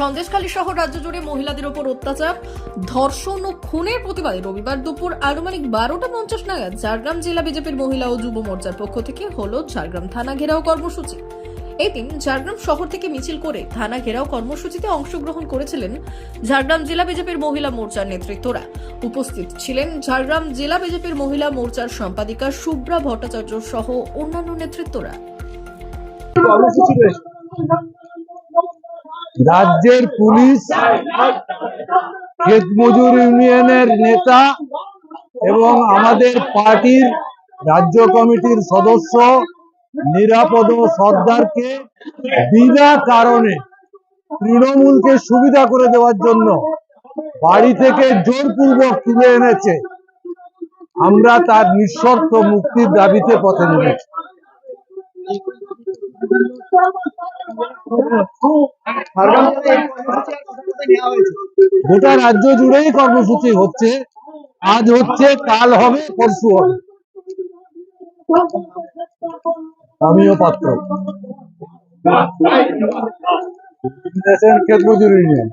সন্দেশখালী সহ রাজ্য জুড়ে মহিলাদের ওপর অত্যাচার, ধর্ষণ ও খুনের প্রতিবাদে রবিবার দুপুর আনুমানিক বারোটা পঞ্চাশ নাগাদ ঝাড়গ্রাম জেলা বিজেপির মহিলা ও যুব মোর্চার পক্ষ থেকে হলো ঝাড়গ্রাম থানা ঘেরাও কর্মসূচি। এই দিন ঝাড়গ্রাম শহর থেকে মিছিল করে থানা ঘেরাও কর্মসূচিতে অংশগ্রহণ করেছিলেন ঝাড়গ্রাম জেলা বিজেপির মহিলা মোর্চার নেতৃত্বরা। উপস্থিত ছিলেন ঝাড়গ্রাম জেলা বিজেপির মহিলা মোর্চার সম্পাদিকা শুভ্রা ভট্টাচার্য সহ অন্যান্য নেতৃত্বরা। রাজ্যের পুলিশ মজুর ইউনিয়নের নেতা এবং আমাদের পার্টির রাজ্য কমিটির সদস্য নিরাপদ সর্দারকে বিনা কারণে তৃণমূলকে সুবিধা করে দেওয়ার জন্য বাড়ি থেকে জোরপূর্বক তুলে এনেছে। আমরা তার নিঃশর্ত মুক্তির দাবিতে পথে নেমেছি। গোটা রাজ্য জুড়েই কর্মসূচি হচ্ছে। আজ হচ্ছে, কাল হবে, পরশু হবে। আমিও পাত্র। ক্ষেত মজুর ইউনিয়ন